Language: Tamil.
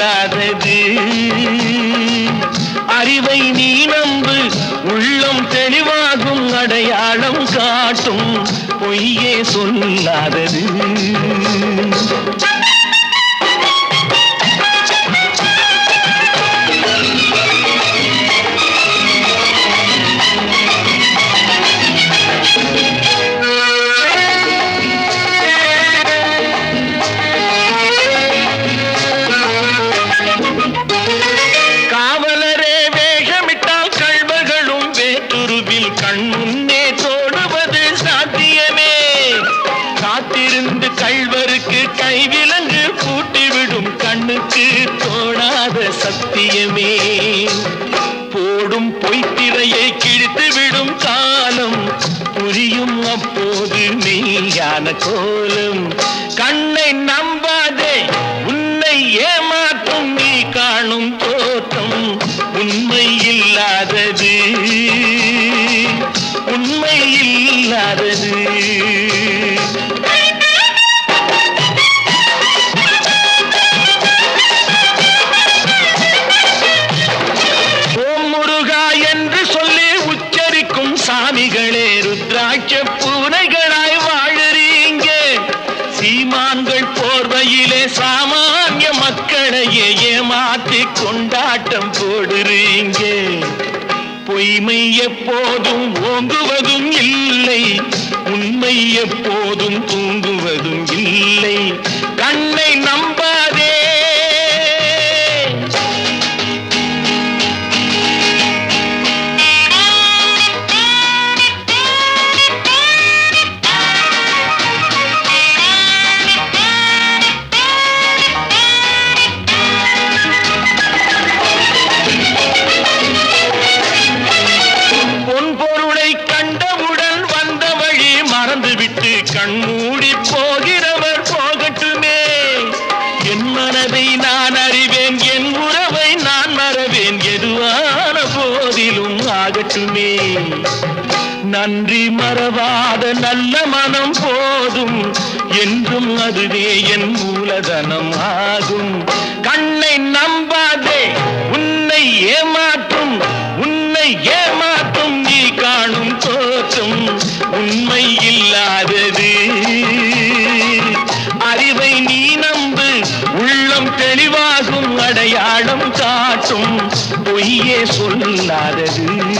இல்லாதது. அறிவை நீ நம்பு உள்ளம் தெளிவாகும் அடையாளம் காட்டும் பொய்யே சொல்லாதது. கைவிலங்கு பூட்டிவிடும் கண்ணுக்கு தோணாத சத்தியமே. போடும் பொய்த்திரையை கிழித்து விடும் காலம் புரியும் அப்போது மெய்யான கோலம். கண்ணை நம்பாதே உன்னை ஏமாற்றும் நீ காணும் தோற்றம். உண்மை இல்லாதது உண்மை இல்லாதது. ஆட்டம் போடுறீங்க. பொய்மை எப்போதும் ஓங்குவதும் இல்லை. உண்மை எப்போதும் தூங்குவதும் இல்லை. கண்ணை நம்ப நன்றி மறவாத நல்ல மனம் போதும். என்றும் அதுவே என் மூலதனம் ஆகும். கண்ணை நம்பாதே உன்னை ஏமாற்றும். உன்னை ஏமாற்றும் நீ காணும் தோற்றம். உண்மை இல்லாதது. அறிவை நீ நம்பு உள்ளம் தெளிவாகும் அடையாளம் காட்டும். பொய்யே சொல்லாதது.